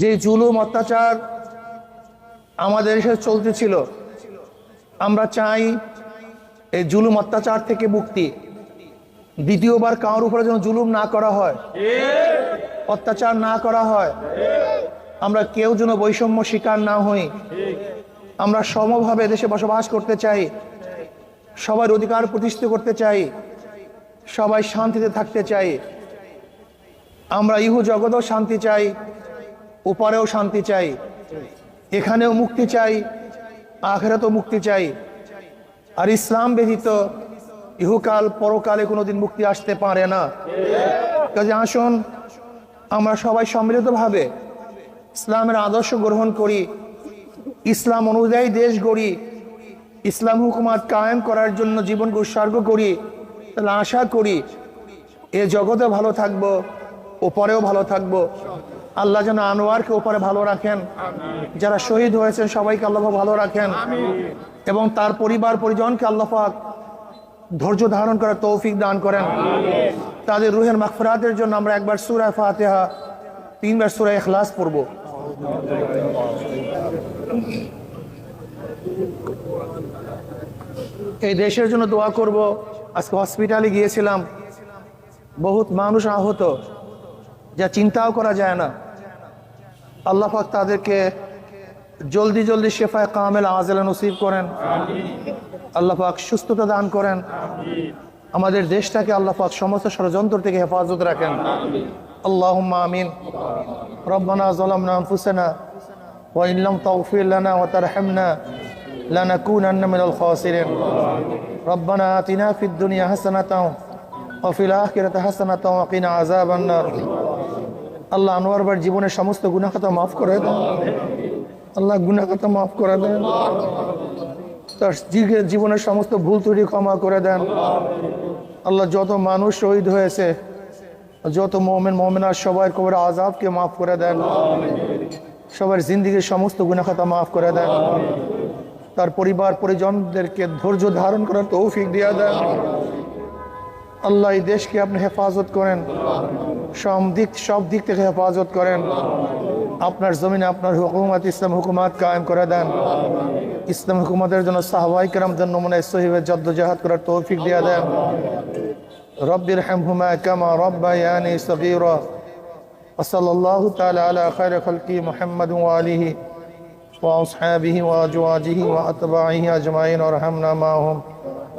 যে জুলুম অত্যাচার আমাদের এসে চলতেছিল, আমরা চাই এই জুলুম অত্যাচার থেকে মুক্তি। দ্বিতীয়বার কারোর উপরে যেন জুলুম না করা হয়, অত্যাচার না করা হয়, আমরা কেউ যেন বৈষম্য শিকার না হই। আমরা সমভাবে দেশে বসবাস করতে চাই, সবার অধিকার প্রতিষ্ঠিত করতে চাই, সবাই শান্তিতে থাকতে চাই। আমরা ইহু জগতেও শান্তি চাই উপরেও শান্তি চাই, এখানেও মুক্তি চাই, আখেরাতেও মুক্তি চাই। আর ইসলাম ব্যতীত ইহুকাল পরকালে কোনোদিন মুক্তি আসতে পারে না। কাজে আসুন, আমরা সবাই সম্মিলিতভাবে ইসলামের আদর্শ গ্রহণ করি, ইসলাম অনুযায়ী দেশ গড়ি, ইসলাম হুকুমাত কায়েম করার জন্য জীবন উৎসর্গ করি, তাহলে আশা করি এ জগতে ভালো থাকব, ওপরেও ভালো থাকব। আল্লাহ যেন আনোয়ারকে ওপরে ভালো রাখেন। যারা শহীদ হয়েছেন সবাইকে আল্লাহ ভালো রাখেন। এবং তার পরিবার পরিজনকে আল্লাহাক ধৈর্য ধারণ করার তৌফিক দান করেন। তাদের রুহের মাগফিরাতের জন্য আমরা একবার সূরা ফাতিহা তিনবার সূরা এখলাস পড়ব। এই দেশের জন্য দোয়া করব। আজকে হসপিটালে গিয়েছিলাম। বহুত মানুষ আহত। যা চিন্তাও করা যায় না আল্লাহ পাক তাদেরকে জলদি জলদি শেফায় কামেল আজেলা নসিব করেন আল্লাহ পাক সুস্থতা দান করেন আমাদের দেশটাকে আল্লাহ পাক সমস্ত ষড়যন্ত্র থেকে হেফাজত রাখেন আল্লাহ আমিন রব্বানা ظلمنا أنفسنا وإن لم تغفر لنا وترحمنا لنكونن من الخاسرين ربنا آتنا في الدنيا حسنة وفي الآخرة حسنة وقنا عذاب النار আল্লাহ আনোয়ারবার জীবনের সমস্ত গুণাখাতা মাফ করে দেন। আল্লাহ গুণাখাতা মাফ করে দেন। তার জীব- জীবনের সমস্ত ভুল ত্রুটি ক্ষমা করে দেন। আল্লাহ যত মানুষ শহীদ হয়েছে, যত মোমেন, মোমেনার সবাই কবর আজাবকে মাফ করে দেন। সবার জিন্দিগির সমস্ত গুণাখাতা মাফ করে দেন। তার পরিবার, পরিজনদেরকে ধৈর্য ধারণ করার তৌফিক দিয়া দেন। আল্লাহ এই দেশকে আপনি হেফাজত করেন সব দিক সব দিক থেকে হেফাজত করেন আপনার জমিনে আপনার হুকুমাত ইসলাম হুকুমাত কায়েম করে দেন ইসলাম হুকুমাতের জন্য সাহবাই কেরামদের নমুনা সহিবে জদ্দজাহাদ করার তৌফিক দিয়া দেন রব্বির হামহুমা কামা রব্বায়ানি সগীরা وصلى الله تعالى على خير خلقه محمد وآله وأصحابه وأزواجه وأتباعه أجمعين وارحمنا معهم